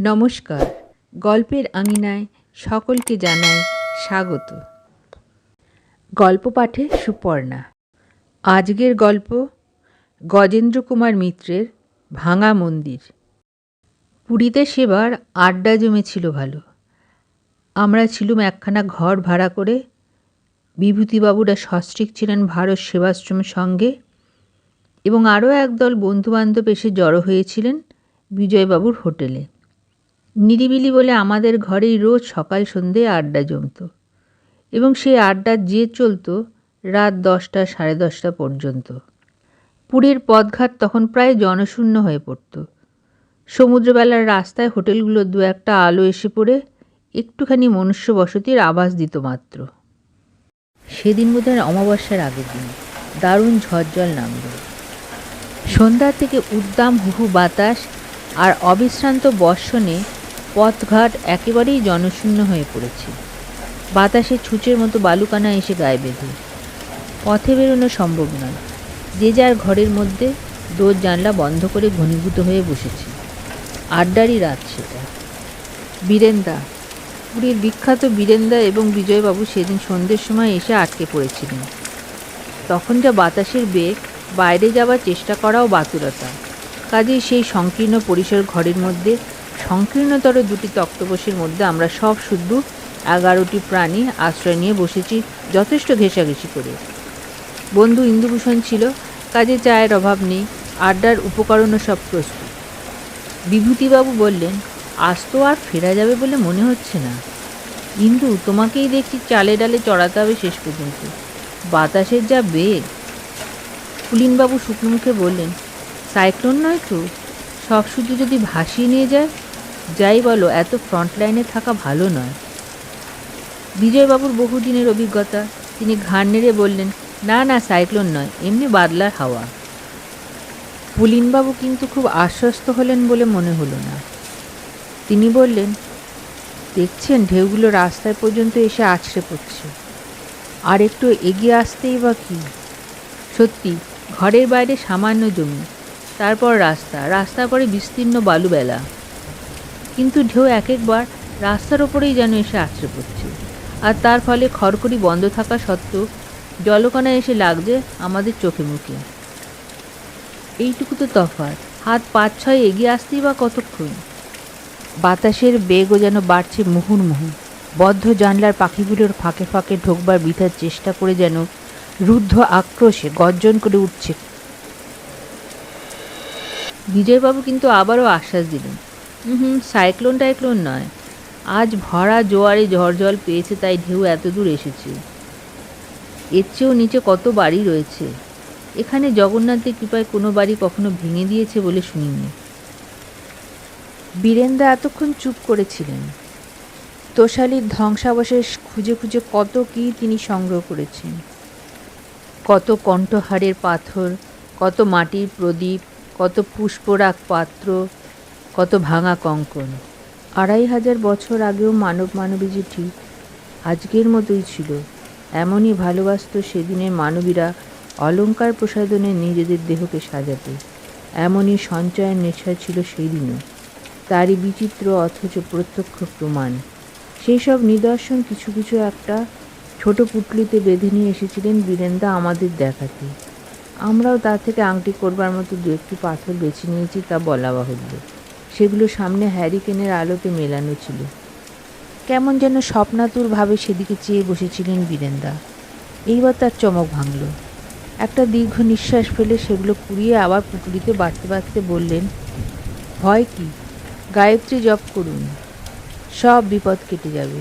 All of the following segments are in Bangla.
নমস্কার। গল্পের আঙিনায় সকলকে জানাই স্বাগত। গল্প পাঠে সুপর্ণা। আজকের গল্প গজেন্দ্র কুমার মিত্রের ভাঙা মন্দির। পুরীতে সেবার আড্ডা জমেছিল ভালো। আমরা ছিলুম একখানা ঘর ভাড়া করে। বিভূতিবাবুরা সস্ত্রীক ছিলেন ভারত সেবাশ্রমের সঙ্গে এবং আরও একদল বন্ধুবান্ধব এসে জড়ো হয়েছিলেন বিজয়বাবুর হোটেলে। নিরিবিলি বলে আমাদের ঘরেই রোজ সকাল সন্ধে আড্ডা জমতো। এবং সেই আড্ডার যে চলতো রাত দশটা সাড়ে দশটা পর্যন্ত। পুরীর পথঘাট তখন প্রায় জনশূন্য হয়ে পড়ত। সমুদ্রবেলার রাস্তায় হোটেলগুলো দু একটা আলো এসে পড়ে, একটুখানি মনুষ্য বসতির আভাস দিত মাত্র। সেদিন বোধহয় অমাবস্যার আগের দিন, দারুণ ঝড়জল নামল। সন্ধ্যা থেকে উদ্দাম হুহু বাতাস আর অবিশ্রান্ত বর্ষণে পথঘাট একেবারেই জনশূন্য হয়ে পড়েছে। বাতাসে ছুঁচের মতো বালুকানা এসে গায়ে বেঁধে। পথে বেরোনো সম্ভব নয়। যে যার ঘরের মধ্যে দোর জানলা বন্ধ করে ঘনীভূত হয়ে বসেছে। আড্ডারই রাত সেটা। বীরেন্দা, পুরীর বিখ্যাত বীরেন্দা এবং বিজয়বাবু সেদিন সন্ধ্যের সময় এসে আটকে পড়েছিলেন। তখন যা বাতাসের বেগ, বাইরে যাওয়ার চেষ্টা করাও বাতুরতা কাজেই সেই সংকীর্ণ পরিসর ঘরের মধ্যে সংকীর্ণতর দুটি তক্তপোষের মধ্যে আমরা সব শুদ্ধ এগারোটি প্রাণী আশ্রয় নিয়ে বসেছি যথেষ্ট ঘেঁষাঘেঁষি করে। বন্ধু ইন্দুভূষণ ছিল, কাজে চায়ের অভাব নেই, আড্ডার উপকরণও সব প্রস্তুত। বিভূতিবাবু বললেন, আজ তো আর ফেরা যাবে বলে মনে হচ্ছে না। ইন্দু, তোমাকেই দেখছি চালে ডালে চড়াতে হবে শেষ পর্যন্ত। বাতাসের যা বেগ। পুলিনবাবু শুকনো মুখে বললেন, সাইক্লোন নয় তো? সব শুধু যদি ভাসিয়ে নিয়ে যায় যাই বলো, এত ফ্রন্ট লাইনে থাকা ভালো নয়। বিজয়বাবুর বহুদিনের অভিজ্ঞতা, তিনি ঘাড় নেড়ে বললেন, না না সাইক্লোন নয়, এমনি বাদলার হাওয়া। পুলিনবাবু কিন্তু খুব আশ্বস্ত হলেন বলে মনে হলো না। তিনি বললেন, দেখছেন, ঢেউগুলো রাস্তায় পর্যন্ত এসে আছড়ে পড়ছে। আর একটু এগিয়ে আসতেই বা কি? সত্যি, ঘরের বাইরে সামান্য জমি, তারপর রাস্তা, রাস্তার পরে বিস্তীর্ণ বালুবেলা। কিন্তু ঢেউ এক একবার রাস্তার ওপরেই যেন এসে আছড়ে পড়ছে। আর তার ফলে খড়খড়ি বন্ধ থাকা সত্ত্বেও জলকণা এসে লাগছে আমাদের চোখে মুখে। এইটুকু তো তফাৎ, হাত পাঁচ ছয় এগিয়ে আসতেই বা কতক্ষণ? বাতাসের বেগও যেন বাড়ছে মুহুর্মুহু। বদ্ধ জানলার পাখিগুলোর ফাঁকে ফাঁকে ঢোকবার বৃথার চেষ্টা করে যেন রুদ্ধ আক্রোশে গর্জন করে উঠছে। বিজয়বাবু কিন্তু আবারও আশ্বাস দিলেন। হুম সাইক্লোন টাইক্লোন নয়। আজ ভরা জোয়ারে ঝড় জল পেয়েছে, তাই ঢেউ এত দূর এসেছে। এর চেয়েও নিচে কত বাড়ি রয়েছে? এখানে জগন্নাথের কৃপায় কোনো বাড়ি কখনো ভেঙে দিয়েছে বলে শুনিনি। বীরেন্দা এতক্ষণ চুপ করেছিলেন। তোষালির ধ্বংসাবশেষ খুঁজে খুঁজে কত কী তিনি সংগ্রহ করেছেন। কত কণ্ঠহারের পাথর, কত মাটির প্রদীপ, কত পুষ্পরাগ পাত্র কত ভাঙা কঙ্কন। আড়াই হাজার বছর আগেও মানব মানবী যে ঠিক আজকের মতোই ছিল। এমনই ভালোবাসত সেদিনের মানবীরা অলঙ্কার প্রসাধনে নিজেদের দেহকে সাজাতে। এমনই সঞ্চয়ের নেশা ছিল সেই দিনও তারই বিচিত্র অথচ প্রত্যক্ষ প্রমাণ। সেই সব নিদর্শন কিছু কিছু একটা ছোট পুটলিতে বেঁধে নিয়ে এসেছিলেন বীরেন্দা আমাদের দেখাতে। আমরাও তার থেকে আংটি করবার মতো দু একটি পাথর বেছে নিয়েছি তা বলা বাহুল্য। সেগুলো সামনে হ্যারিকেনের আলোতে মেলানো ছিল। কেমন যেন স্বপ্নাতুর ভাবে সেদিকে চেয়ে বসেছিলেন বীরেন্দা। এইবার তার চমক ভাঙল। একটা দীর্ঘ নিঃশ্বাস ফেলে সেগুলো কুড়িয়ে আবার পুটুলিতে বাড়তে বাড়তে বললেন, ভয় কি? গায়ত্রী জপ করুন। সব বিপদ কেটে যাবে।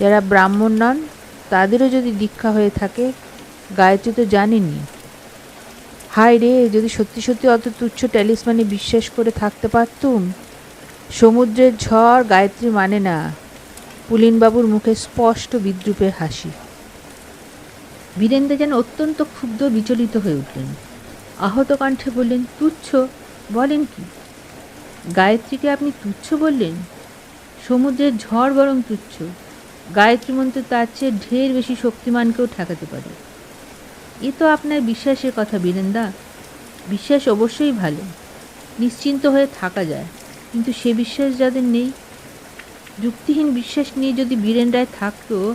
যারা ব্রাহ্মণ নন, তাদেরও যদি দীক্ষা হয়ে থাকে, গায়ত্রী তো জানেনি হায় রে, যদি সত্যি সত্যি অত তুচ্ছ ট্যালিসমানে বিশ্বাস করে থাকতে পারতুম? সমুদ্রের ঝড় গায়ত্রী মানে না, পুলিনবাবুর মুখে স্পষ্ট বিদ্রুপের হাসি। বীরেন্দ্র যেন অত্যন্ত ক্ষুব্ধ বিচলিত হয়ে উঠলেন। আহত কণ্ঠে বললেন, তুচ্ছ? বলেন কি? গায়ত্রীকে আপনি তুচ্ছ বললেন? সমুদ্রের ঝড় বরং তুচ্ছ। গায়ত্রী মন্ত্র তার চেয়ে ঢের বেশি শক্তিমানকেও ঠেকাতে পারে। এ তো আপনার বিশ্বাসের কথা বীরেন্দা। বিশ্বাস অবশ্যই ভালো। নিশ্চিন্ত হয়ে থাকা যায়। কিন্তু সে বিশ্বাস যাদের নেই? যুক্তিহীন বিশ্বাস নিয়ে যদি বীরেন রায় থাকতো,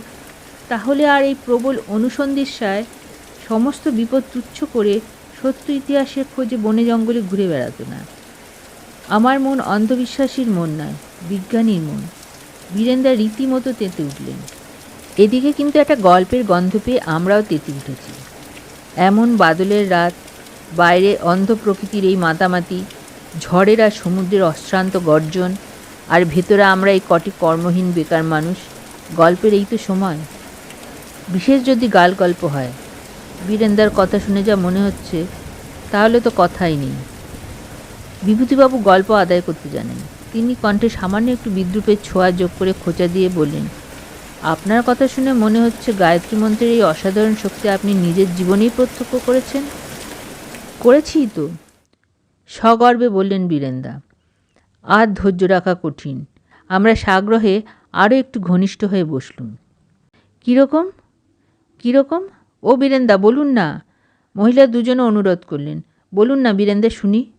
তাহলে আর এই প্রবল অনুসন্ধিৎসায় সমস্ত বিপদ তুচ্ছ করে সত্য ইতিহাসের খোঁজে বনে জঙ্গলে ঘুরে বেড়াতো না। আমার মন অন্ধবিশ্বাসীর মন নয়, বিজ্ঞানীর মন। বীরেন্দা রীতিমতো তেতে উঠলেন। এদিকে কিন্তু একটা গল্পের গন্ধ পেয়ে আমরাও তেতে উঠেছি। এমন বাদলের রাত, বাইরে অন্ধ প্রকৃতির এই মাতামাতি, ঝড়ের আর সমুদ্রের অশ্রান্ত গর্জন, আর ভেতরে আমরা এই কটি কর্মহীন বেকার মানুষ, গল্পের এই তো সময়। বিশেষ যদি গাল গল্প হয়, বীরেন্দার কথা শুনে যা মনে হচ্ছে, তাহলে তো কথাই নেই। বিভূতিবাবু গল্প আদায় করতে জানেন। তিনি কণ্ঠে সামান্য একটু বিদ্রুপের ছোঁয়া যোগ করে খোঁচা দিয়ে বললেন আপনার কথা শুনে মনে হচ্ছে গায়ত্রী মন্ত্রের এই অসাধারণ শক্তি আপনি নিজের জীবনেই প্রত্যক্ষ করেছেন? করেছি তো। সগর্বে বললেন বীরেন্দা, আর ধৈর্য রাখা কঠিন। আমরা সাগ্রহে আরও একটু ঘনিষ্ঠ হয়ে বসলুম। কীরকম? কীরকম? ও বীরেন্দা, বলুন না। মহিলা দুজনে অনুরোধ করলেন। বলুন না বীরেন্দা, শুনি।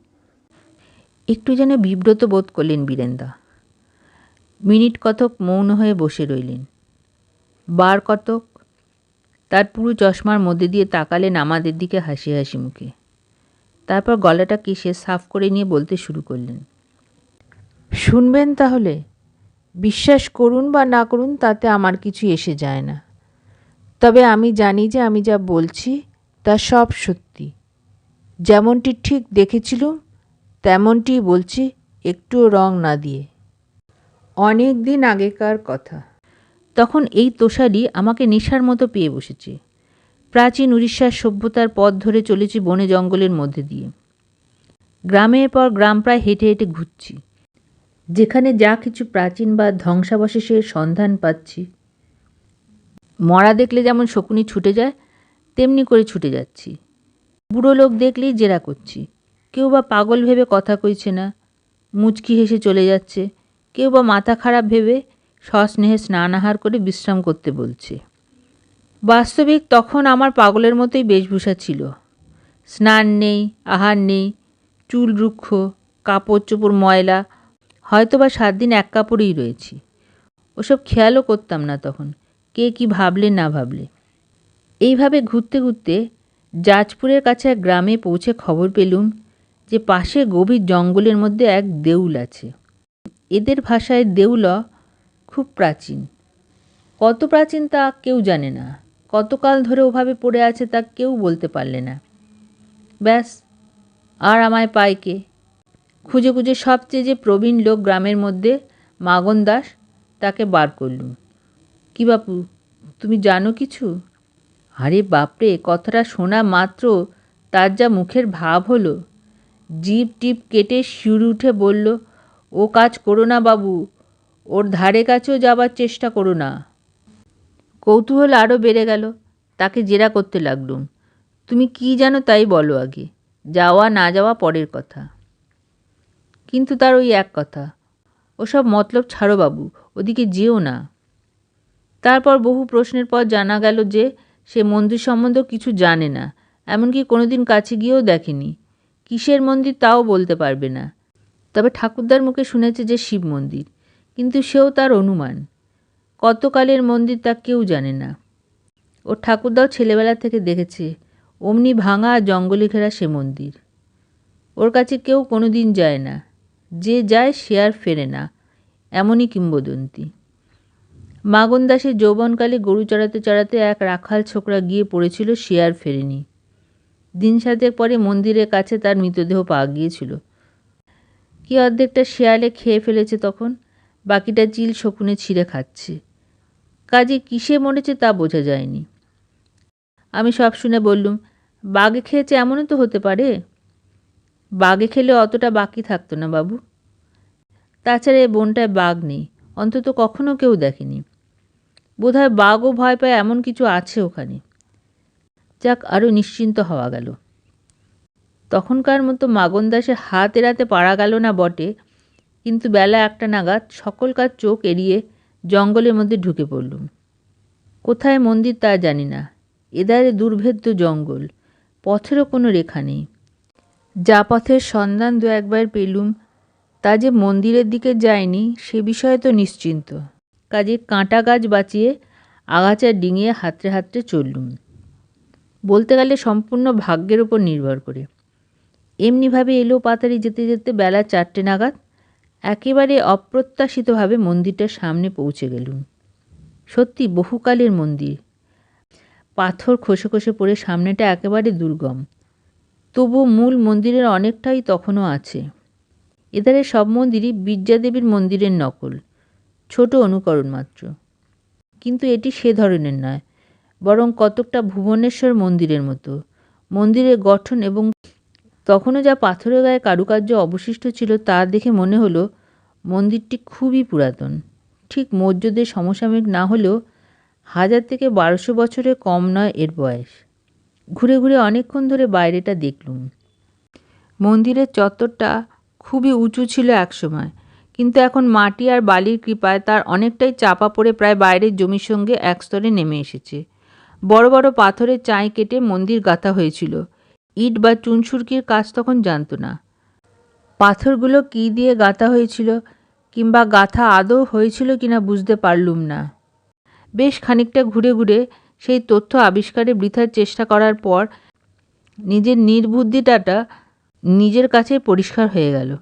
একটু যেন বিব্রত বোধ করলেন বীরেন্দা। মিনিট কতক মৌন হয়ে বসে রইলেন। বার কতক তার পুরো চশমার মধ্যে দিয়ে তাকালেন আমাদের দিকে হাসি হাসি মুখে। তারপর গলাটা কিসে সাফ করে নিয়ে বলতে শুরু করলেন। শুনবেন তাহলে, বিশ্বাস করুন বা না করুন তাতে আমার কিছু এসে যায় না। তবে আমি জানি যে আমি যা বলছি তা সব সত্যি। যেমনটি ঠিক দেখেছিলুম তেমনটি বলছি একটুও রং না দিয়ে। অনেক দিন আগেকার কথা। তখন এই তোষারই আমাকে নেশার মতো পেয়ে বসেছে। প্রাচীন উড়িষ্যার সভ্যতার পথ ধরে চলেছি বনে জঙ্গলের মধ্যে দিয়ে। গ্রামের পর গ্রাম প্রায় হেঁটে হেঁটে ঘুরছি। যেখানে যা কিছু প্রাচীন বা ধ্বংসাবশেষের সন্ধান পাচ্ছি। মরা দেখলে যেমন শকুনি ছুটে যায়, তেমনি করে ছুটে যাচ্ছি। বুড়ো লোক দেখলেই জেরা করছি। কেউ বা পাগল ভেবে কথা কইছে না। মুচকি হেসে চলে যাচ্ছে। কেউ বা মাথা খারাপ ভেবে সস্নেহে স্নানাহার করে বিশ্রাম করতে বলছে। বাস্তবিক তখন আমার পাগলের মতোই বেশভূষা ছিল। স্নান নেই, আহার নেই, চুল রুক্ষ, কাপড় চোপড় ময়লা হয়তো বা সাত দিন এক কাপড়েই রয়েছি। ওসব খেয়ালও করতাম না তখন, কে কি ভাবলে না ভাবলে। এইভাবে ঘুরতে ঘুরতে জাজপুরের কাছে এক গ্রামে পৌঁছে খবর পেলুম যে পাশে গভীর জঙ্গলের মধ্যে এক দেউল আছে। এদের ভাষায় দেউল খুব প্রাচীন। কত প্রাচীন তা কেউ জানে না। কতকাল ধরে ওভাবে পড়ে আছে তা কেউ বলতে পারলে না। ব্যাস, আর আমায় পায় কে? খুঁজে খুঁজে সবচেয়ে যে প্রবীণ লোক গ্রামের মধ্যে মাগন দাস, তাকে বার করলুম। কি বাপু, তুমি জানো কিছু? আরে বাপরে, কথাটা শোনা মাত্র তার যা মুখের ভাব হলো। জিপ টিপ কেটে শিউরে উঠে বলল, ও কাজ করো না বাবু ওর ধারে কাছেও যাবার চেষ্টা করো না। কৌতূহল আরও বেড়ে গেল। তাকে জেরা করতে লাগলুম। তুমি কি জানো তাই বলো আগে, যাওয়া না যাওয়া পরের কথা। কিন্তু তার ওই এক কথা, ওসব মতলব ছাড়ো বাবু, ওদিকে যেও না। তারপর বহু প্রশ্নের পর জানা গেল যে, সে মন্দির সম্বন্ধেও কিছু জানে না, এমনকি কোনোদিন কাছে গিয়েও দেখেনি। কিসের মন্দির তাও বলতে পারবে না। তবে ঠাকুরদার মুখে শুনেছে যে শিব মন্দির। কিন্তু সেও তার অনুমান। কতকালের মন্দির তা কেউ জানে না। ওর ঠাকুরদাও ছেলেবেলা থেকে দেখেছে, অমনি ভাঙা আর জঙ্গলে ঘেরা সে মন্দির। ওর কাছে কেউ কোনো দিন যায় না। যে যায় সে আর ফেরে না, এমনই কিংবদন্তি। মাগন দাসের যৌবনকালে গরু চড়াতে চড়াতে এক রাখাল ছোকরা গিয়ে পড়েছিল, সে আর ফেরেনি। দিন সাতেক পরে মন্দিরের কাছে তার মৃতদেহ পাওয়া গিয়েছিল। কি অর্ধেকটা শেয়ালে খেয়ে ফেলেছে তখন? বাকিটা চিল শকুনে ছিঁড়ে খাচ্ছে। কাজে কিসে মরেছে তা বোঝা যায়নি। আমি সব শুনে বললুম বাঘে খেয়েছে এমনও তো হতে পারে। বাঘে খেলে অতটা বাকি থাকতো না বাবু। তাছাড়া এ বনটায় বাঘ নেই, অন্তত কখনো কেউ দেখেনি। বোধহয় বাঘও ভয় পায় এমন কিছু আছে ওখানে। যাক, আরও নিশ্চিন্ত হওয়া গেল। তখনকার মতো মাগন দাসের হাত এড়াতে পারা গেল না বটে কিন্তু বেলা একটা নাগাদ সকলকার চোখ এড়িয়ে জঙ্গলের মধ্যে ঢুকে পড়লুম। কোথায় মন্দির তা জানি না। এদারে দুর্ভেদ্য জঙ্গল, পথেরও কোনো রেখা নেই। যা পথের সন্ধান দু একবার পেলুম, তা যে মন্দিরের দিকে যায়নি সে বিষয়ে তো নিশ্চিন্ত। কাজে কাঁটা গাছ বাঁচিয়ে আগাছা ডিঙিয়ে হাতড়ে হাতড়ে চললুম। বলতে গেলে সম্পূর্ণ ভাগ্যের ওপর নির্ভর করে। এমনিভাবে এলো পাতারি যেতে যেতে বেলা চারটে নাগাদ একেবারে অপ্রত্যাশিতভাবে মন্দিরটার সামনে পৌঁছে গেলুম। সত্যি বহুকালের মন্দির। পাথর খসে খসে পড়ে সামনেটা একেবারে দুর্গম। তবু মূল মন্দিরের অনেকটাই তখনও আছে। এধারে সব মন্দিরই বিদ্যাদেবীর মন্দিরের নকল, ছোট অনুকরণ মাত্র। কিন্তু এটি সে ধরনের নয়, বরং কতকটা ভুবনেশ্বর মন্দিরের মতো। মন্দিরের গঠন এবং তখনও যা পাথরের গায়ে কারুকার্য অবশিষ্ট ছিল তা দেখে মনে হলো, মন্দিরটি খুবই পুরাতন। ঠিক মৌর্যদের সমসাময়িক না হলেও হাজার থেকে বারোশো বছরের কম নয় এর বয়স। ঘুরে ঘুরে অনেকক্ষণ ধরে বাইরেটা দেখলুম। মন্দিরের চত্বরটা খুবই উঁচু ছিল একসময় কিন্তু এখন মাটি আর বালির কৃপায় তার অনেকটাই চাপা পড়ে প্রায় বাইরের জমির সঙ্গে এক স্তরে নেমে এসেছে। বড় বড় পাথরের চাই কেটে মন্দির গাঁথা হয়েছিল। ইট বা চুনসুরকির কাজ তখন জানতো না। পাথরগুলো কী দিয়ে গাঁথা হয়েছিল কিংবা গাঁথা আদৌ হয়েছিল কিনা বুঝতে পারলুম না। বেশ খানিকটা ঘুরে ঘুরে সেই তথ্য আবিষ্কারে বৃথার চেষ্টা করার পর নিজের নির্বুদ্ধিটাটা নিজের কাছে পরিষ্কার হয়ে গেল।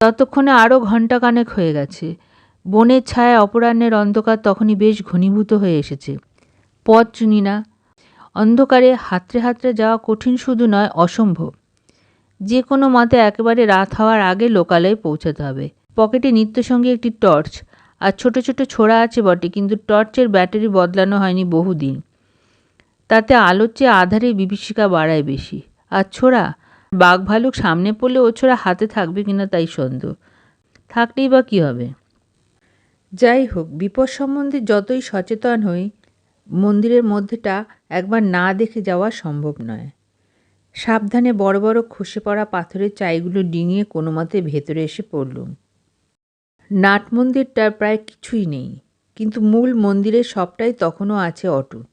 ততক্ষণে আরও ঘণ্টা কানেক হয়ে গেছে। বনের ছায়া অপরাহ্নের অন্ধকার তখনই বেশ ঘনীভূত হয়ে এসেছে। পথ চিনি না অন্ধকারে হাতড়ে হাতড়ে যাওয়া কঠিন শুধু নয়, অসম্ভব। যে কোনো মতে একেবারে রাত হওয়ার আগে লোকালয়ে পৌঁছাতে হবে। পকেটে নিত্যসঙ্গে একটি টর্চ আর ছোট ছোট ছোড়া আছে বটে, কিন্তু টর্চের ব্যাটারি বদলানো হয়নি বহুদিন। তাতে আলোর চেয়ে আধারে বিভীষিকা বাড়ায় বেশি। আর ছোড়া? বাঘ ভালুক সামনে পড়লে ও ছোড়া হাতে থাকবে কিনা তাই সন্দেহ। থাকলেই বা কী হবে? যাই হোক, বিপদ সম্বন্ধে যতই সচেতন হই মন্দিরের মধ্যেটা একবার না দেখে যাওয়া সম্ভব নয়। সাবধানে বড় বড় খসে পড়া পাথরের চাইগুলো ডিঙিয়ে কোনো মতে ভেতরে এসে পড়লুম নাট মন্দিরটার প্রায় কিছুই নেই, কিন্তু মূল মন্দিরের সবটাই তখনও আছে অটুট।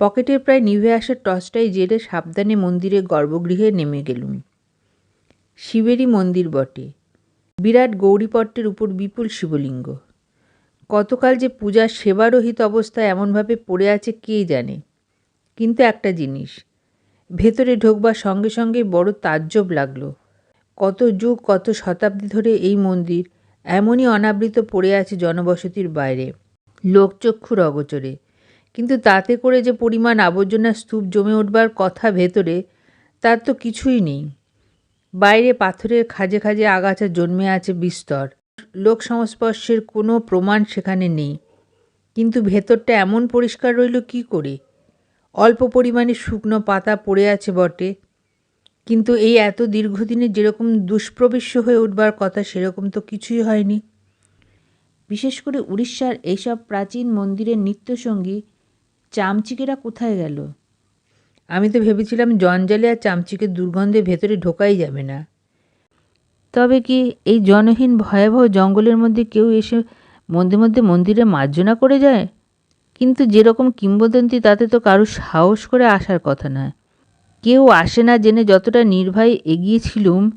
পকেটের প্রায় নিভে আসা টর্চটাই জেলে সাবধানে মন্দিরের গর্ভগৃহে নেমে গেলুম। শিবেরই মন্দির বটে। বিরাট গৌরীপট্টের উপর বিপুল শিবলিঙ্গ। কতকাল যে পূজার সেবারহিত অবস্থায় এমনভাবে পড়ে আছে কে জানে? কিন্তু একটা জিনিস, ভেতরে ঢোকবার সঙ্গে সঙ্গে বড় তাজ্জব লাগল। কত যুগ, কত শতাব্দী ধরে এই মন্দির এমনই অনাবৃত পড়ে আছে জনবসতির বাইরে, লোকচক্ষুর অগোচরে। কিন্তু তাতে করে যে পরিমাণ আবর্জনা স্তূপ জমে উঠবার কথা ভেতরে, তার তো কিছুই নেই। বাইরে পাথরের খাজে খাজে আগাছা জন্মে আছে বিস্তর। লোক সংস্পর্শের কোনো প্রমাণ সেখানে নেই। কিন্তু ভেতরটা এমন পরিষ্কার রইল কি করে? অল্প পরিমাণে শুকনো পাতা পড়ে আছে বটে। কিন্তু এই এত দীর্ঘদিনে যেরকম দুষ্প্রবেশ্য হয়ে উঠবার কথা, সেরকম তো কিছুই হয়নি। বিশেষ করে উড়িষ্যার এইসব প্রাচীন মন্দিরের নিত্যসঙ্গী চামচিকেরা কোথায় গেল? আমি তো ভেবেছিলাম জঞ্জালে আর চামচিকের দুর্গন্ধে ভেতরে ঢোকাই যাবে না। তবে কি এই জনহীন ভয়াবহ জঙ্গলের মধ্যে কেউ এসে মধ্যে মধ্যে মন্দিরে মার্জনা করে যায়? কিন্তু যেরকম কিংবদন্তি, তাতে তো কারও সাহস করে আসার কথা নয়। কেউ আসে না জেনে যতটা নির্ভয় এগিয়েছিলুম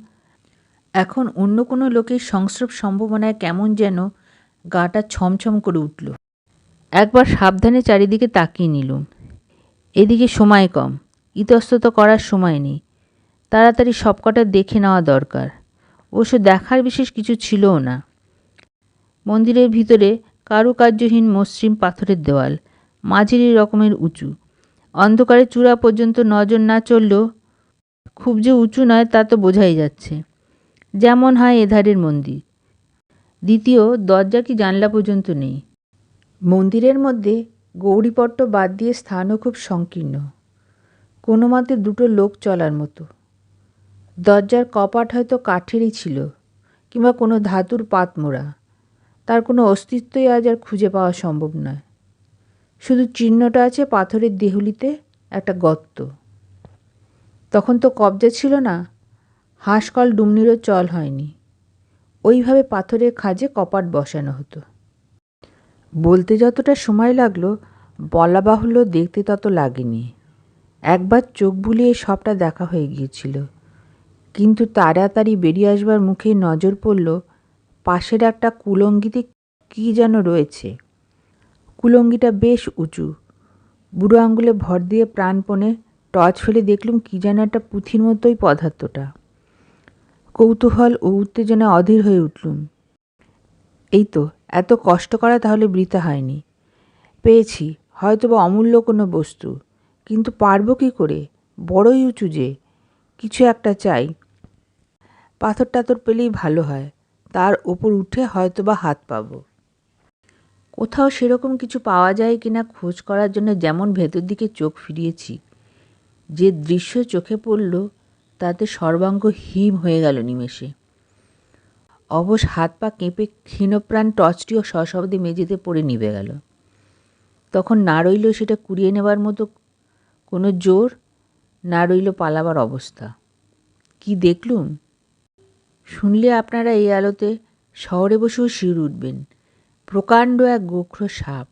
এখন অন্য কোনো লোকের সংস্রব সম্ভাবনায় কেমন যেন গাটা ছমছম করে উঠল। একবার সাবধানে চারিদিকে তাকিয়ে নিলুম। এদিকে সময় কম, ইতস্তত করার সময় নেই। তাড়াতাড়ি সবকটা দেখে নেওয়া দরকার। অবশ্য দেখার বিশেষ কিছু ছিলও না। মন্দিরের ভিতরে কারুকার্যহীন মসৃণ পাথরের দেওয়াল, মাঝারি রকমের উঁচু। অন্ধকারে চূড়া পর্যন্ত নজর না চললেও খুব যে উঁচু নয় তা তো বোঝাই যাচ্ছে। যেমন হয় এধারের মন্দির। দ্বিতীয়, দরজা কি জানলা পর্যন্ত নেই? মন্দিরের মধ্যে গৌরীপট্ট বাদ দিয়ে স্থানও খুব সংকীর্ণ। কোনো মতে দুটো লোক চলার মতো। দরজার কপাট হয়তো কাঠেরই ছিল, কিংবা কোনো ধাতুর পাত মোড়া তার কোনো অস্তিত্বই আজ আর খুঁজে পাওয়া সম্ভব নয়। শুধু চিহ্নটা আছে পাথরের দেহুলিতে, একটা গর্ত। তখন তো কবজা ছিল না, হাঁসকল ডুমনিরও চল হয়নি। ওইভাবে পাথরের খাজে কপাট বসানো হতো। বলতে যতটা সময় লাগল, বলা বাহুল্য দেখতে তত লাগেনি। একবার চোখ বুলিয়ে সবটা দেখা হয়ে গিয়েছিল। কিন্তু তাড়াতাড়ি বেরিয়ে আসবার মুখে নজর পড়ল, পাশের একটা কুলঙ্গিতে কী যেন রয়েছে। কুলঙ্গিটা বেশ উঁচু। বুড়ো আঙ্গুলে ভর দিয়ে প্রাণপণে টর্চ ফেলে দেখলুম কী যেন একটা পুঁথির মতোই পদার্থটা। কৌতূহল ও উত্তেজনা অধীর হয়ে উঠলুম। এই তো, এত কষ্ট করা তাহলে বৃথা হয়নি। পেয়েছি হয়তো বা অমূল্য কোনো বস্তু। কিন্তু পারব কী করে? বড়ই উঁচু যে, কিছু একটা চাই। পাথর টাথর পেলেই ভালো হয়। তার ওপর উঠে হয়তো বা হাত পাব। কোথাও সেরকম কিছু পাওয়া যায় কিনা খোঁজ করার জন্য যেমন ভেতর দিকে চোখ ফিরিয়েছি। যে দৃশ্য চোখে পড়ল, তাতে সর্বাঙ্গ হিম হয়ে গেল নিমেষে। অবশ হাত পা কেঁপে ক্ষীণপ্রাণ টর্চটিও সশব্দে মেঝেতে পড়ে নিভে গেল। তখন না রইল সেটা কুড়িয়ে নেবার মতো কোনো জোর, না রইল পালাবার অবস্থা। কি দেখলুম? শুনলে আপনারা এই আলোতে শহরে বসেও শির উঠবেন। প্রকাণ্ড এক গোখর সাপ।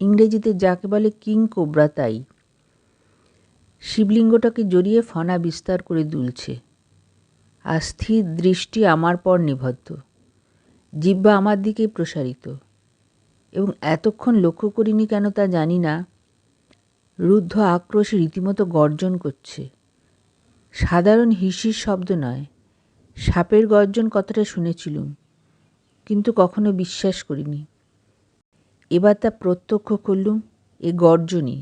ইংরেজিতে যাকে বলে কিং কোবরা তাই। শিবলিঙ্গটাকে জড়িয়ে ফনা বিস্তার করে দুলছে। আর স্থির দৃষ্টি আমার পর নিবদ্ধ। জিব্বা আমার দিকেই প্রসারিত। এবং এতক্ষণ লক্ষ্য করিনি কেন তা জানি না। রুদ্ধ আক্রোশ রীতিমতো গর্জন করছে। সাধারণ হিসির শব্দ নয়। সাপের গর্জন কথাটা শুনেছিলুম, কিন্তু কখনো বিশ্বাস করিনি। এবার তা প্রত্যক্ষ করলুম এ গর্জনই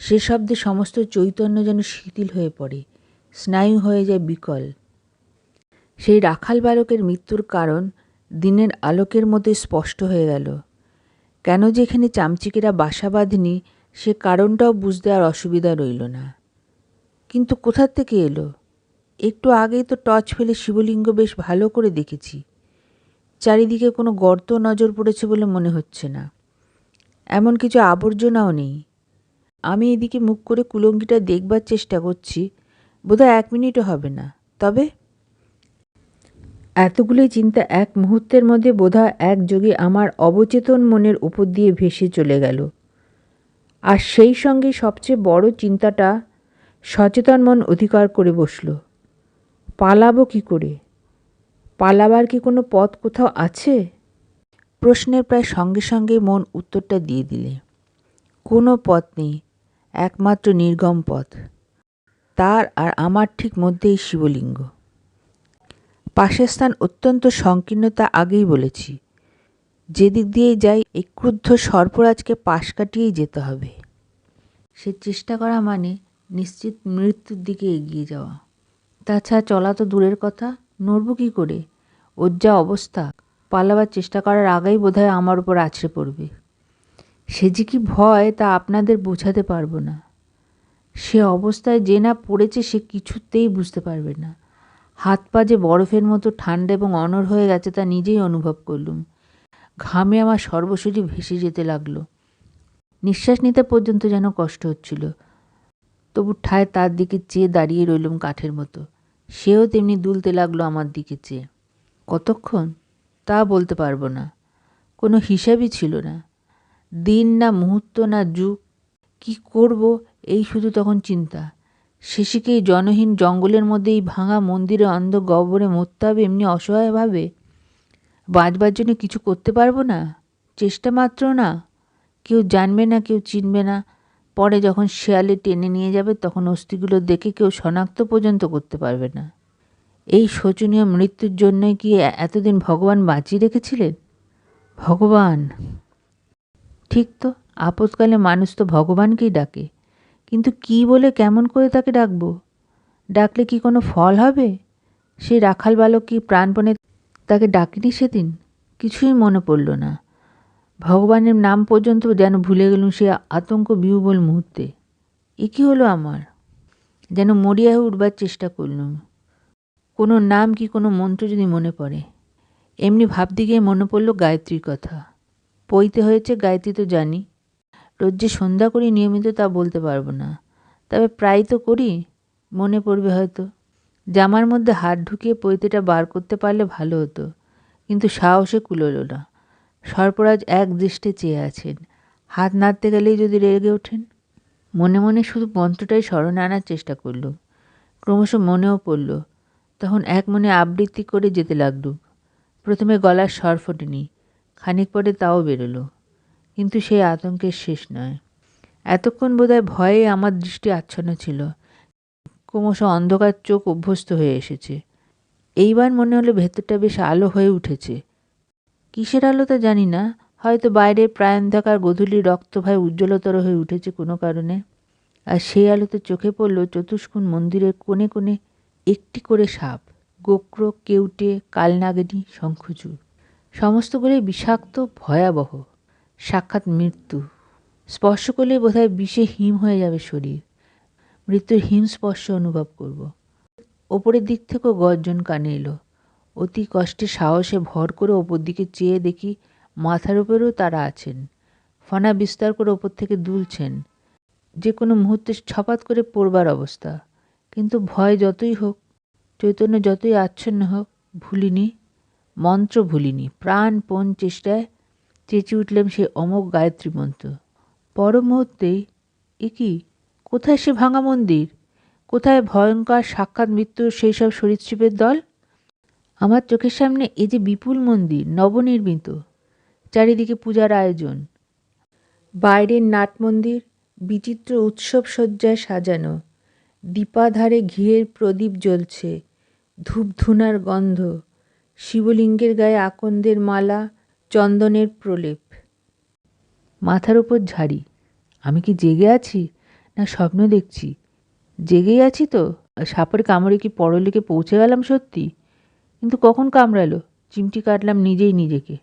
সে শব্দে সমস্ত চৈতন্য যেন শিথিল হয়ে পড়ে, স্নায়ু হয়ে যায় বিকল। সেই রাখাল বালকের মৃত্যুর কারণ দিনের আলোকের মধ্যে স্পষ্ট হয়ে গেল। কেন যে এখানে চামচিকেরা বাসা বাঁধেনি, সে কারণটাও বুঝতে আর অসুবিধা রইল না। কিন্তু কোথার থেকে এলো? একটু আগেই তো টর্চ ফেলে শিবলিঙ্গ বেশ ভালো করে দেখেছি। চারিদিকে কোনো গর্ত নজর পড়েছে বলে মনে হচ্ছে না। এমন কিছু আবর্জনাও নেই। আমি এদিকে মুখ করে কুলঙ্গিটা দেখবার চেষ্টা করছি। বোধহয় এক মিনিটও হবে না। তবে এতগুলোই চিন্তা এক মুহূর্তের মধ্যে বোধহয় একযোগে আমার অবচেতন মনের উপর দিয়ে ভেসে চলে গেল। আর সেই সঙ্গে সবচেয়ে বড় চিন্তাটা সচেতন মন অধিকার করে বসল। পালাবো কি করে? পালাবার কি কোনো পথ কোথাও আছে? প্রশ্নের প্রায় সঙ্গে সঙ্গে মন উত্তরটা দিয়ে দিলে। কোনো পথ নেই, একমাত্র নির্গম পথ। তার আর আমার ঠিক মধ্যেই শিবলিঙ্গ। পাশের স্থান অত্যন্ত সংকীর্ণতা আগেই বলেছি। যেদিক দিয়ে যাই, এই ক্রুদ্ধ সর্পরাজকে পাশ কাটিয়েই যেতে হবে। সে চেষ্টা করা মানে নিশ্চিত মৃত্যুর দিকে এগিয়ে যাওয়া। তাছাড়া চলা তো দূরের কথা, নড়ব কী করে? ওর যা অবস্থা, পালাবার চেষ্টা করার আগেই বোধহয় আমার উপর আছড়ে পড়বে। সে যে কি ভয়, তা আপনাদের বোঝাতে পারব না। সে অবস্থায় যে না পড়েছে, সে কিছুতেই বুঝতে পারবে না। হাত পা যে বরফের মতো ঠান্ডা এবং অনর হয়ে গেছে, তা নিজেই অনুভব করলুম। ঘামে আমার সর্বশরীর ভেসে যেতে লাগল। নিঃশ্বাস নিতে পর্যন্ত যেন কষ্ট হচ্ছিল। তবু ঠায় তার দিকে চেয়ে দাঁড়িয়ে রইলুম কাঠের মতো। সেও তেমনি দুলতে লাগল আমার দিকে চেয়ে। কতক্ষণ? তা বলতে পারব না। কোনো হিসাবই ছিল না। দিন না মুহূর্ত না যুগ। কি করব? এই শুধু তখন চিন্তা। শেষিকেই জনহীন জঙ্গলের মধ্যে এই ভাঙা মন্দিরে অন্ধ গহ্বরে মরতে হবে এমনি অসহায়ভাবে বাঁচবার জন্য কিছু করতে পারব না? চেষ্টা মাত্র না। কেউ জানবে না, কেউ চিনবে না। পরে যখন শেয়ালে টেনে নিয়ে যাবে, তখন অস্থিগুলো দেখে কেউ শনাক্ত পর্যন্ত করতে পারবে না। এই শোচনীয় মৃত্যুর জন্যই কি এতদিন ভগবান বাঁচিয়ে রেখেছিলেন? ভগবান! ঠিক তো, আপৎকালে মানুষ তো ভগবানকেই ডাকে। কিন্তু কি বলে কেমন করে তাকে ডাকবো? ডাকলে কি কোনো ফল হবে? সেই রাখাল বালক কি প্রাণপণে তাকে ডাকেনি সেদিন? কিছুই মনে পড়ল না। ভগবানের নাম পর্যন্ত যেন ভুলে গেলুম সে আতঙ্ক বিহুবল মুহূর্তে। এ কী হলো আমার? যেন মরিয়া উঠবার চেষ্টা করলুম। কোনো নাম কি কোনো মন্ত্র যদি মনে পড়ে? এমনি ভাবতে গিয়ে মনে পড়ল গায়ত্রীর কথা। পইতে হয়েছে, গায়ত্রী তো জানি। রোজ যে সন্ধ্যা করি নিয়মিত তা বলতে পারব না। তবে প্রায় তো করি, মনে পড়বে হয়তো। জামার মধ্যে হাত ঢুকিয়ে পৈতেটা বার করতে পারলে ভালো হতো, কিন্তু সাহসে কুলোলো না। সর্পরাজ এক দৃষ্টে চেয়ে আছেন। হাত নাড়তে গেলেই যদি রেগে ওঠেন। মনে মনে শুধু মন্ত্রটাই স্মরণে আনার চেষ্টা করল। ক্রমশ মনেও পড়ল। তখন এক মনে আবৃত্তি করে যেতে লাগলুম প্রথমে গলার স্বর ফোটেনি। খানিক পরে তাও বেরোলো। কিন্তু সেই আতঙ্কের শেষ নয়। এতক্ষণ বোধহয় ভয়ে আমার দৃষ্টি আচ্ছন্ন ছিল। ক্রমশ অন্ধকার চোখ অভ্যস্ত হয়ে এসেছে। এইবার মনে হলো ভেতরটা বেশ আলো হয়ে উঠেছে। কিসের আলো তা জানি না, হয়তো বাইরের প্রায়ন্ধাকার গধূলি রক্তভাই উজ্জ্বলতর হয়ে উঠেছে কোনো কারণে। আর সেই আলোতে চোখে পড়ল চতুষ্কোণ মন্দিরের কোণে কোণে একটি করে সাপ, গোক্র, কেউটে, কালনাগিনী, শঙ্খচূড়। সমস্তগুলি বিষাক্ত, ভয়াবহ। সাক্ষাৎ মৃত্যু। স্পর্শ করলে বোধহয় বিষে হিম হয়ে যাবে শরীর। মৃত্যুর হিম স্পর্শ অনুভব করব। ওপরের দিক থেকেও গর্জন কানে এলো। অতি কষ্টে সাহসে ভর করে ওপর দিকে চেয়ে দেখি মাথার উপরেও তারা আছেন। ফনা বিস্তার করে ওপর থেকে দুলছেন। যে কোনো মুহূর্তে ছপাত করে পড়বার অবস্থা। কিন্তু ভয় যতই হোক, চৈতন্য যতই আচ্ছন্ন হোক, ভুলিনি, মন্ত্র ভুলিনি প্রাণপণ চেষ্টায় চেঁচে উঠলাম সে অমোঘ গায়ত্রী মন্ত্র। পর মুহূর্তেই এ কি? কোথায় সে ভাঙা মন্দির? কোথায় ভয়ঙ্কর সাক্ষাৎ মৃত্যুর সেই সব সরীসৃপের দল? আমার চোখের সামনে এ যে বিপুল মন্দির, নবনির্মিত, চারিদিকে পূজার আয়োজন। বাইরের নাট মন্দির, বিচিত্র উৎসব সজ্জায় সাজানো, দীপাধারে ঘিয়ের প্রদীপ জ্বলছে ধূপধুনার গন্ধ, শিবলিঙ্গের গায়ে আকন্দের মালা, চন্দনের প্রলেপ। মাথার ওপর ঝাড়ি, আমি কি জেগে আছি না স্বপ্ন দেখছি? জেগেই আছি তো? সাপের কামড়ে কি পরলিকে পৌঁছে গেলাম সত্যি? কিন্তু কখন কামড়ালো? চিমটি কাটলাম নিজেই নিজেকে।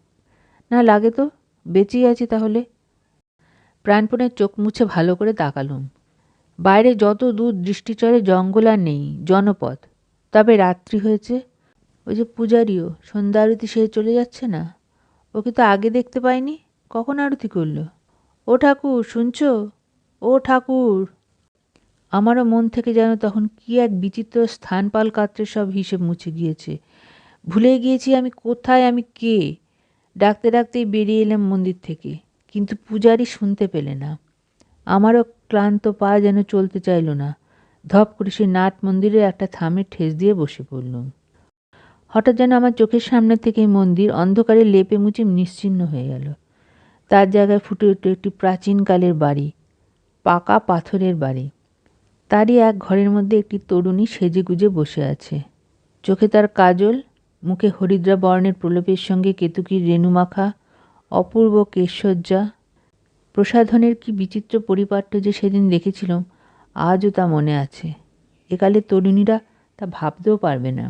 না লাগে তো? বেঁচেই আছি তাহলে? প্রাণপণে চোখ মুছে ভালো করে তাকালুম। বাইরে যত দূর দৃষ্টিচরে জঙ্গল আর নেই, জনপথ। তবে রাত্রি হয়েছে। ওই যে পূজারিও, সন্ধ্যা আরতি সে চলে যাচ্ছে না? ওকে তো আগে দেখতে পাইনি। কখন আরতি করল? ও ঠাকুর, শুনছো? ও ঠাকুর! আমারও মন থেকে যেন তখন কি এক বিচিত্র স্থানপাল কাত্রের সব হিসেব মুছে গিয়েছে। ভুলে গিয়েছি আমি কোথায়, আমি কে? ডাকতে ডাকতেই বেরিয়ে এলাম মন্দির থেকে। কিন্তু পূজারি শুনতে পেলে না। আমারও ক্লান্ত পা যেন চলতে চাইল না। ধপ করে সেই নাট মন্দিরে একটা থামে ঠেস দিয়ে বসে পড়লুম। হঠাৎ যেন আমার চোখের সামনে থেকে মন্দির অন্ধকারে লেপে মুচে নিশ্চিন্ন হয়ে গেল। তার জায়গায় ফুটে উঠল একটি প্রাচীনকালের বাড়ি, পাকা পাথরের বাড়ি। তারই এক ঘরের মধ্যে একটি তরুণী সেজে গুজে বসে আছে। চোখে তার কাজল মুখে হরিদ্রা বর্ণের প্রলেপের সঙ্গে কেতুকির রেণুমাখা, অপূর্ব কেশসজ্জা প্রসাধনের কি বিচিত্র পরিপাট্য যে সেদিন দেখেছিলাম, আজও তা মনে আছে। একালের তরুণীরা তা ভাবতেও পারবে না।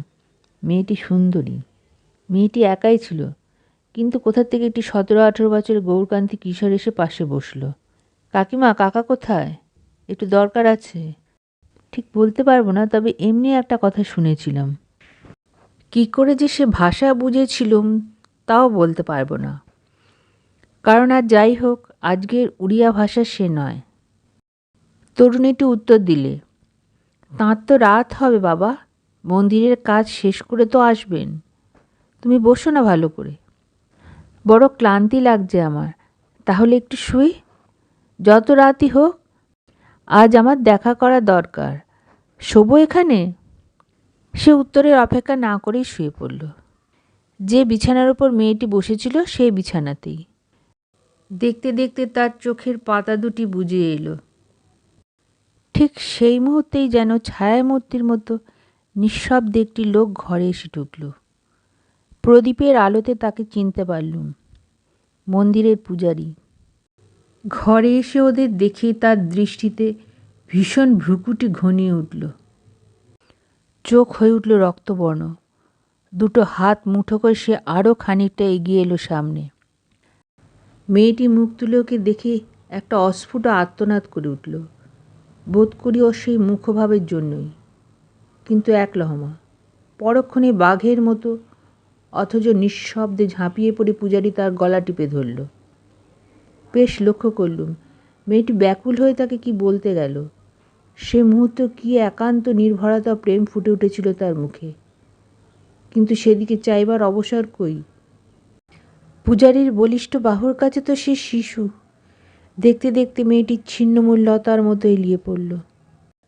মেয়েটি সুন্দরী। মেয়েটি একাই ছিল, কিন্তু কোথা থেকে একটি সতেরো আঠেরো বছরের গৌরকান্তি কিশোর এসে পাশে বসল। কাকিমা, কাকা কোথায়? একটু দরকার আছে। ঠিক বলতে পারব না, তবে এমনি একটা কথা শুনেছিলাম। কি করে যে সে ভাষা বুঝেছিলুম, তাও বলতে পারব না। কারণ আর যাই হোক, আজকের উড়িয়া ভাষা সে নয়। তরুণীটি উত্তর দিলে, তাঁর তো রাত হবে বাবা, মন্দিরের কাজ শেষ করে তো আসবেন। তুমি বসো না ভালো করে। বড় ক্লান্তি লাগছে আমার, তাহলে একটু শুই। যত রাতই হোক, আজ আমার দেখা করা দরকার। শোবো এখানে? সে উত্তরের অপেক্ষা না করেই শুয়ে পড়ল। যে বিছানার উপর মেয়েটি বসেছিল সেই বিছানাতেই। দেখতে দেখতে তার চোখের পাতা দুটি বুঝে এলো। ঠিক সেই মুহূর্তেই যেন ছায়ামূর্তির মতো নিঃশব্দে একটি লোক ঘরে এসে ঢুকল। প্রদীপের আলোতে তাকে চিনতে পারলুম। মন্দিরের পূজারী। ঘরে এসে ওদের দেখে তার দৃষ্টিতে ভীষণ ভ্রুকুটি ঘনিয়ে উঠল। চোখ হয়ে উঠল রক্তবর্ণ। দুটো হাত মুঠো করে সে আরও খানিকটা এগিয়ে এলো সামনে। মেয়েটি মুখ তুলে ওকে দেখে একটা অস্ফুট আত্মনাদ করে উঠল। বোধ করি ও সেই মুখভাবের জন্যই। কিন্তু এক লহমা পরক্ষণে বাঘের মতো অথচ নিঃশব্দে ঝাঁপিয়ে পড়ে পূজারি তার গলা টিপে ধরল। বেশ লক্ষ্য করলুম, মেয়েটি ব্যাকুল হয়ে তাকে কি বলতে গেল। সে মুহূর্ত কি একান্ত নির্ভরতা প্রেম ফুটে উঠেছিল তার মুখে। কিন্তু সেদিকে চাইবার অবসর কই? পূজারীর বলিষ্ঠ বাহুর কাছে তো সে শিশু। দেখতে দেখতে মেয়েটি ছিন্নমূল্যতার মতো এলিয়ে পড়ল।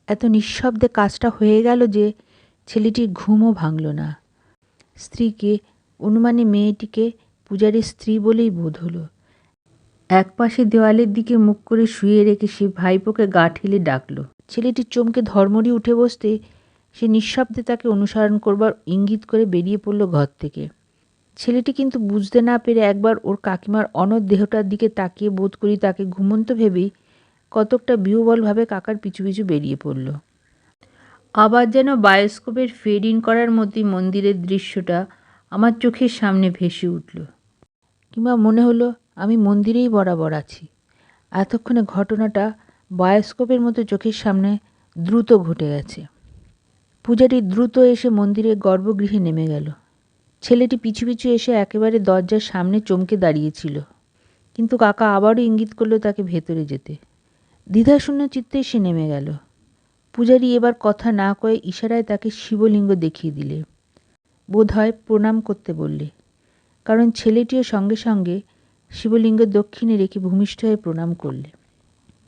এত নিঃশব্দে কাজটা হয়ে গেল যে ছেলেটির ঘুমও ভাঙল না। স্ত্রীকে, অনুমানে মেয়েটিকে পূজারীর স্ত্রী বলেই বোধ হলো। এক পাশে দেওয়ালের দিকে মুখ করে শুয়ে রেখে সে ভাইপোকে গা ঠেলে ডাকল। ছেলেটির চমকে ধর্মরি উঠে বসতে সে নিঃশব্দে তাকে অনুসরণ করবার ইঙ্গিত করে বেরিয়ে পড়ল ঘর থেকে। ছেলেটি কিন্তু বুঝতে না পেরে একবার ওর কাকিমার অনর দেহটার দিকে তাকিয়ে বোধ করি তাকে ঘুমন্ত ভেবেই কতকটা বিহবলভাবে কাকার পিছু পিছু বেরিয়ে পড়ল। আবার যেন বায়োস্কোপের ফেড ইন করার মতোই মন্দিরের দৃশ্যটা আমার চোখের সামনে ভেসে উঠল। কিংবা মনে হলো আমি মন্দিরেই বরাবর আছি। এতক্ষণে ঘটনাটা বায়োস্কোপের মতো চোখের সামনে দ্রুত ঘটে গেছে। পূজারি দ্রুত এসে মন্দিরের গর্ভগৃহে নেমে গেল। ছেলেটি পিছু পিছু এসে একেবারে দরজার সামনে চমকে দাঁড়িয়েছিল। কিন্তু কাকা আবারও ইঙ্গিত করল তাকে ভেতরে যেতে। দ্বিধাশূন্য চিত্তে সে নেমে গেল। পূজারি এবার কথা না কয়ে ইশারায় তাকে শিবলিঙ্গ দেখিয়ে দিলে। বোধ হয় প্রণাম করতে বললে। কারণ ছেলেটিও সঙ্গে সঙ্গে শিবলিঙ্গ দক্ষিণে রেখে ভূমিষ্ঠ হয়ে প্রণাম করলে।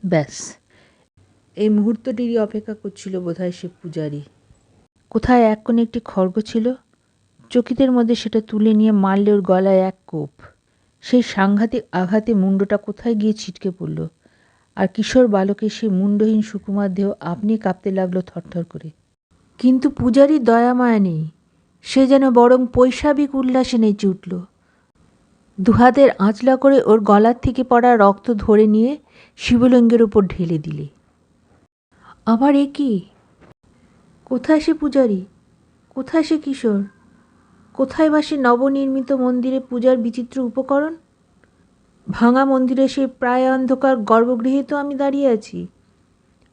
ব্যাস। এই মুহূর্তটিরই অপেক্ষা করছিল বোধহয় সে পূজারি। কোথায় এক কোণে একটি খড়গ ছিল? চকিতের মধ্যে সেটা তুলে নিয়ে মারলে ওর গলায় এক কোপ। সেই সাংঘাতিক আঘাতে মুন্ডটা কোথায় গিয়ে ছিটকে পড়ল? আর কিশোর বালকের সেই মুন্ডহীন সুকুমার দেহ আপনি কাঁপতে লাগল থরথর করে। কিন্তু পূজারী দয়া মায়া নেই। সে যেন বরং পৈশাবিক উল্লাসে নেচে উঠল। দুহাতের আঁচলা করে ওর গলার থেকে পড়া রক্ত ধরে নিয়ে শিবলিঙ্গের উপর ঢেলে দিলে। আবার এ কি? কোথায় সে পূজারী? কোথায় সে কিশোর? কোথায় বা সে নবনির্মিত মন্দিরে পূজার বিচিত্র উপকরণ? ভাঙা মন্দিরে সেই প্রায় অন্ধকার গর্ভগৃহে তো আমি দাঁড়িয়ে আছি,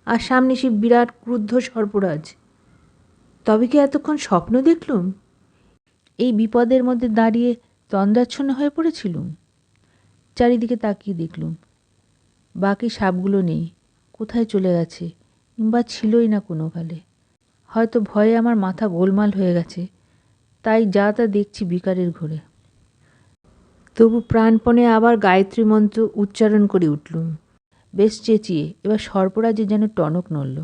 আর সামনে সে বিরাট ক্রুদ্ধ সর্পরাজ। তবে কি এতক্ষণ স্বপ্ন দেখলুম? এই বিপদের মধ্যে দাঁড়িয়ে তন্দ্রাচ্ছন্ন হয়ে পড়েছিলুম। চারিদিকে তাকিয়ে দেখলুম। বাকি সাপগুলো নেই। কোথায় চলে গেছে? কিংবা ছিলই না কোনো কালে হয়তো ভয়ে আমার মাথা গোলমাল হয়ে গেছে। তাই যা তা দেখছি বিকারের ঘরে। তবু প্রাণপণে আবার গায়ত্রী মন্ত্র উচ্চারণ করে উঠলুম। বেশ চেঁচিয়ে এবার সর্পরাজে যেন টনক নড়ল।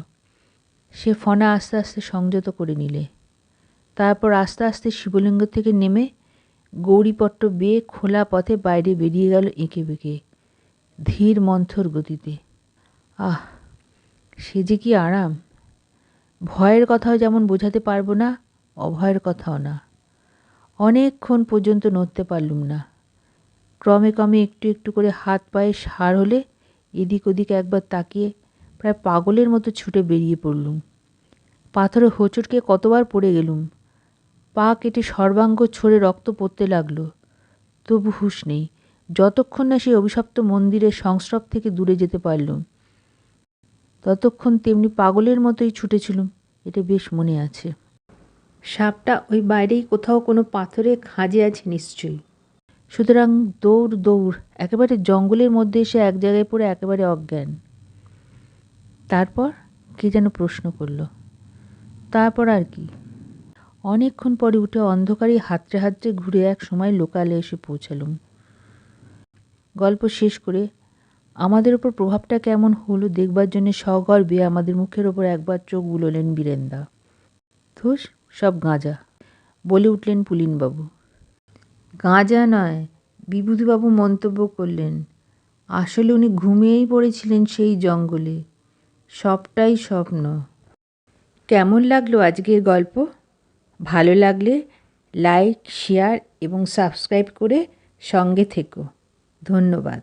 সে ফনা আস্তে আস্তে সংযত করে নিলে। তারপর আস্তে আস্তে শিবলিঙ্গ থেকে নেমে গৌরীপট্ট বেয়ে খোলা পথে বাইরে বেরিয়ে গেল এঁকে বেঁকে, ধীর মন্থর গতিতে। আহ, সে যে কি আরাম! ভয়ের কথাও যেমন বোঝাতে পারব না, অভয়ের কথাও না। অনেকক্ষণ পর্যন্ত নড়তে পারলুম না। ক্রমে ক্রমে একটু একটু করে হাত পায়ে সার হলে এদিক ওদিক একবার তাকিয়ে প্রায় পাগলের মতো ছুটে বেরিয়ে পড়লুম। পাথরে হোঁচটকে কতবার পড়ে গেলুম। পা কেটে সর্বাঙ্গ ছড়ে রক্ত পড়তে লাগল। তবু হুশ নেই যতক্ষণ না সেই অভিশপ্ত মন্দিরের সংস্রব থেকে দূরে যেতে পারলুম। ততক্ষণ তেমনি পাগলের মতোই ছুটেছিলুম এটা বেশ মনে আছে। সাপটা ওই বাইরেই কোথাও কোনো পাথরে খাঁজে আছে নিশ্চয়ই। সুতরাং দৌড় দৌড় একেবারে জঙ্গলের মধ্যে এসে এক জায়গায় পড়ে একেবারে অজ্ঞান। তারপর কে যেন প্রশ্ন করল তারপর আর কি? অনেকক্ষণ পরে উঠে অন্ধকারে হাতড়ে হাতড়ে ঘুরে এক সময় লোকালে এসে পৌঁছালুম। গল্প শেষ করে, আমাদের ওপর প্রভাবটা কেমন হলো দেখবার জন্যে সগর্বে আমাদের মুখের ওপর একবার চোখ বুলোলেন বীরেন্দা। ধুস, সব গাঁজা। বলে উঠলেন পুলিনবাবু। গাঁজা নয়, বিভূতিবাবু মন্তব্য করলেন, আসলে উনি ঘুমিয়েই পড়েছিলেন সেই জঙ্গলে। সবটাই স্বপ্ন। কেমন লাগল আজকের গল্প? ভালো লাগলে লাইক শেয়ার এবং সাবস্ক্রাইব করে সঙ্গে থেকো। ধন্যবাদ।